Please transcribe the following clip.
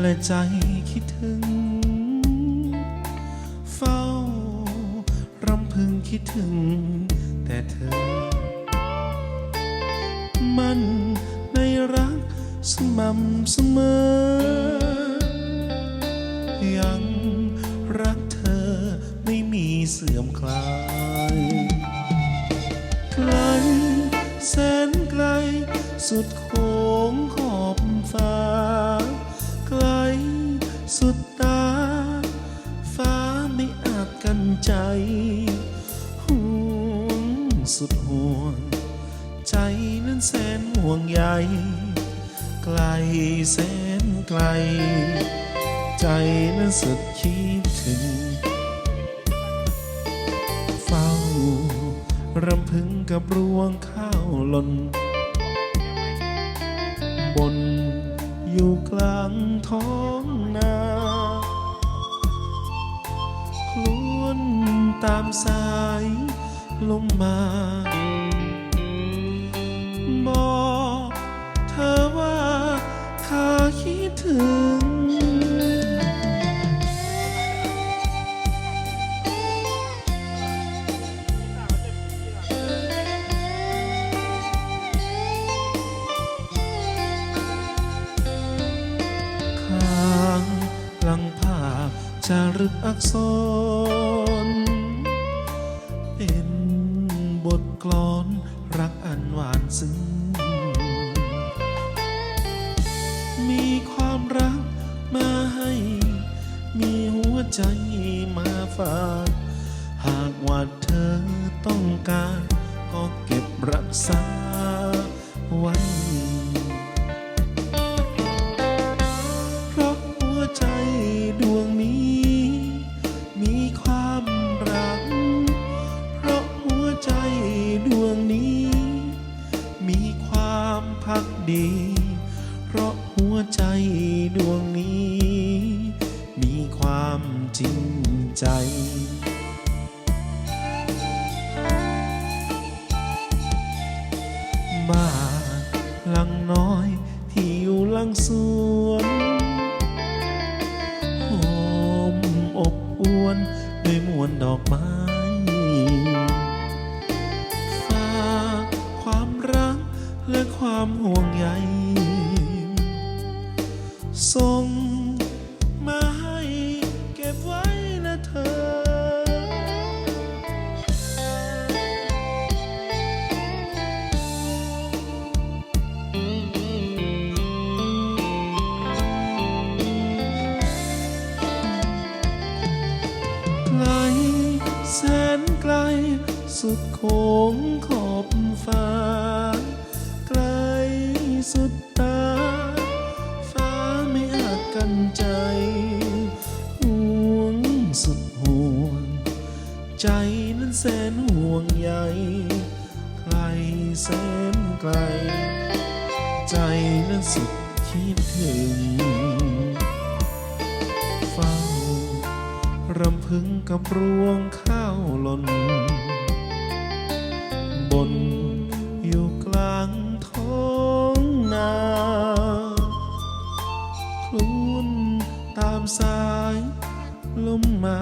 และใจคิดถึง เฝ้ารำพึงคิดถึง แต่เธอ มันในรักสม่ำเสมอ ยังรักเธอไม่มีเสื่อมคลายไกลแสนไกลสุดโค้ง ใจห่วงสุดห่วง ใจนั้นแสนห่วงใยไกลแสนไกล ใจนั้นสุดคิดถึง เฝ้ารำพึงกับรวงข้าวหล่นบนอยู่กลางท้อง ตามสายลมมา บอกเธอว่าข้าคิดถึง ข้างหลังภาพจารึกอักษร ซึ้ง มีความรักมาให้ มีหัวใจมาฝากหากว่าเธอต้องการ ก็เก็บรักษาไว้ มีความพักดี เพราะหัวใจดวงนี้ มีความจริงใจบ้านหลังน้อยที่อยู่หลังสวนหอมอบอวนด้วยมวลดอกไม้ ไกลแสนไกล สุดโค้งขอบฟ้า ไกลสุดตา ฟ้าไม่อาจกันใจ ห่วงสุดห่วง ใจนั้นแสนห่วงใยไกลแสนไกล ใจนั้นสุดคิดถึง พึงกับรวงข้าวหล่น บนอยู่กลางท้องนาคลุนตามสายลมมา